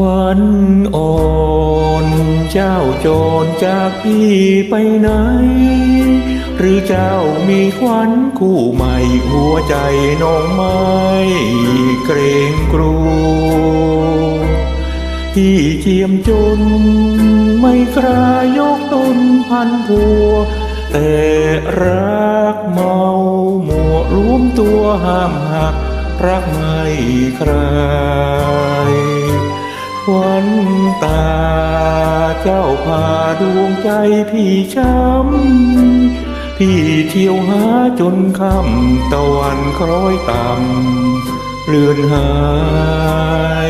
วัญอ่อนเจ้าโจรจากพี่ไปไหน หรือเจ้ามีขวัญคู่ใหม่หัวใจน้องไม่เกรงกลัวที่เจียมจนไม่กล้ายกตนพันผัว แต่รักเมาหมัวรวมตัวห้ามหัก รักไม่ใคร วันตาเจ้าพาดวงใจพี่ช้ำ พี่เที่ยวหาจนค่ำตะวันคล้อยต่ำเลือนหา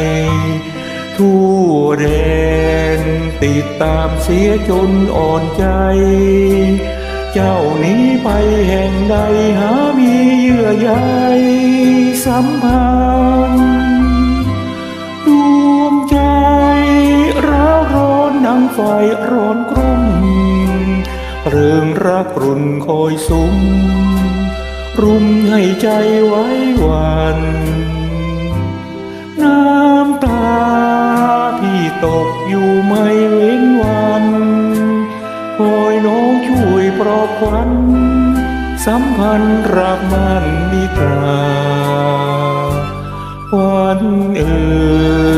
ยทั่วแดนติดตามเสียจนอ่อนใจ เจ้าหนี้ไปแห่งใดหามีเยื่อใยสัมพันธ์ ไฟร้อนกรุ่มเรื่องรักรุ่นคอยสุมรุมให้ใจไว้หวันน้ำตาพี่ตกอยู่ไม่เว้นวันคอยน้องช่วยปลอบขวัญสัมพันธ์รักมันนิทรา วันเอ่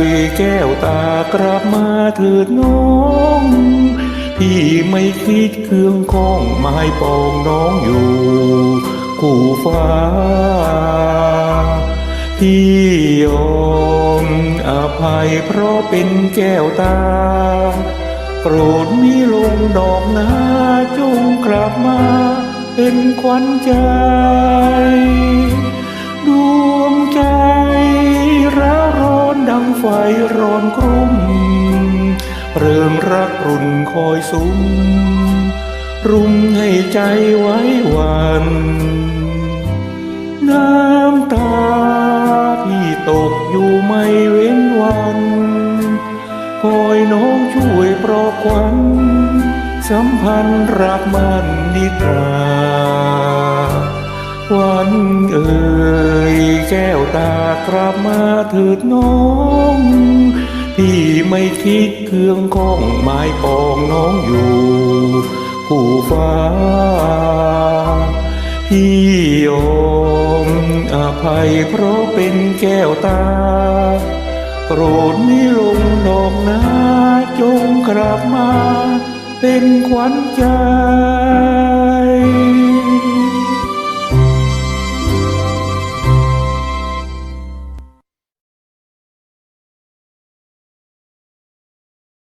ยแก้วตากลับมาเถิดน้องพี่ไม่คิดเครื่องข้องไม้ปองน้องอยู่ คู่ฟ้า พี่ยอมอภัยเพราะเป็นแก้วตา โปรดมีลงดอกนาจงกลับมา เป็นขวัญใจ เริ่มรักรุ่นคอยสุมรุมให้ใจไว้หวัน น้ำตาพี่ตกอยู่ไม่เว้นวัน คอยน้องช่วยปลอบขวัญสัมพันธ์รักมันนิทราวันเอ่ยแก้วตากลับมาเถิดน้อง พี่ ไม่คิดเครื่องข้องไม้ปองน้องอยู่คู่ฟ้า พี่ยอมอภัยเพราะเป็นแก้วตาโปรดไม่ลงดอกนาจงกลับมา เป็นขวัญใจ